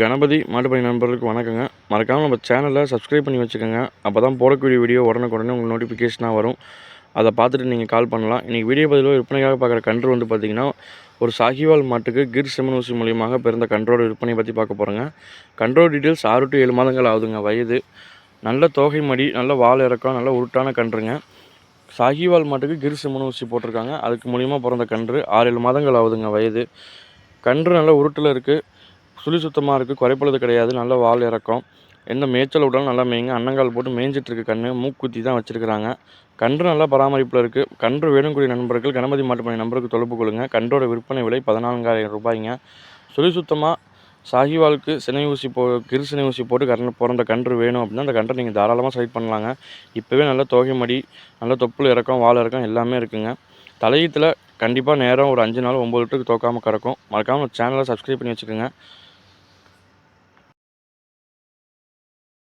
கணபதி மாட்டுப்பணி நண்பர்களுக்கு வணக்கங்க. மறக்காமல் நம்ம சேனலை சப்ஸ்கிரைப் பண்ணி வச்சுக்கோங்க. அப்போ தான் போடக்கூடிய வீடியோ உடனுக்குடனே உங்களுக்கு நோட்டிஃபிகேஷனாக வரும். அதை பார்த்துட்டு நீங்கள் கால் பண்ணலாம். இன்றைக்கி வீடியோ பதிவில் விற்பனைக்காக பார்க்குற கன்று வந்து பார்த்திங்கன்னா ஒரு சாகிவால் மாட்டுக்கு கிர் செம்மன் ஊசி மூலியமாக பிறந்த கன்றோட விற்பனை பற்றி பார்க்க போகிறோங்க கன்றோட டீட்டெயில்ஸ் ஆறு டு ஏழு மாதங்கள் ஆகுதுங்க வயது. நல்ல தோகை மடி நல்ல வால் இறக்கம் நல்ல உருட்டான கன்றுங்க. சாகிவால் மாட்டுக்கு கிர் செம்மன் ஊசி போட்டிருக்காங்க. அதுக்கு மூலியமாக பிறந்த கன்று ஆறு ஏழு மாதங்கள் ஆகுதுங்க வயது. கன்று நல்ல உருட்டில் இருக்குது சுழி சுத்தமாக இருக்குது குறைப்பழுது கிடையாது நல்ல வால் இறக்கம். எந்த மேய்ச்சல் விட்டாலும் நல்லா மேய்ங்க அன்னங்கால் போட்டு மேய்ஞ்சிட்ருக்கு கன்று மூக்குத்தி தான் வச்சுருக்கிறாங்க. கன்று நல்லா பராமரிப்பில் இருக்குது கன்று வேணுக்கூடிய நண்பர்கள் கணபதி மாட்டுப்பணி நம்பருக்கு தொடர்பு கொள்ளுங்கள் கன்றோட விற்பனை விலை பதினான்காயிரம் ரூபாய்ங்க. சுழி சுத்தமாக சாகிவாலுக்கு சினை ஊசி போ கிரு சினை ஊசி போட்டு கன்று பிறந்த கன்று வேணும் அப்படின்னா அந்த கன்றை நீங்கள் தாராளமாக செலக்ட் பண்ணலாங்க. இப்போவே நல்ல தோகை மடி நல்ல தொப்புள் இறக்கம் வால் இறக்கம் எல்லாமே இருக்குங்க. தலையீத்தில் கண்டிப்பாக நேரம் ஒரு அஞ்சு நாள் ஒம்பது லிட்டருக்கு தோக்காமல் கறக்கும். மறக்காமல் சேனலை சப்ஸ்கிரைப் பண்ணி வச்சுக்கோங்க.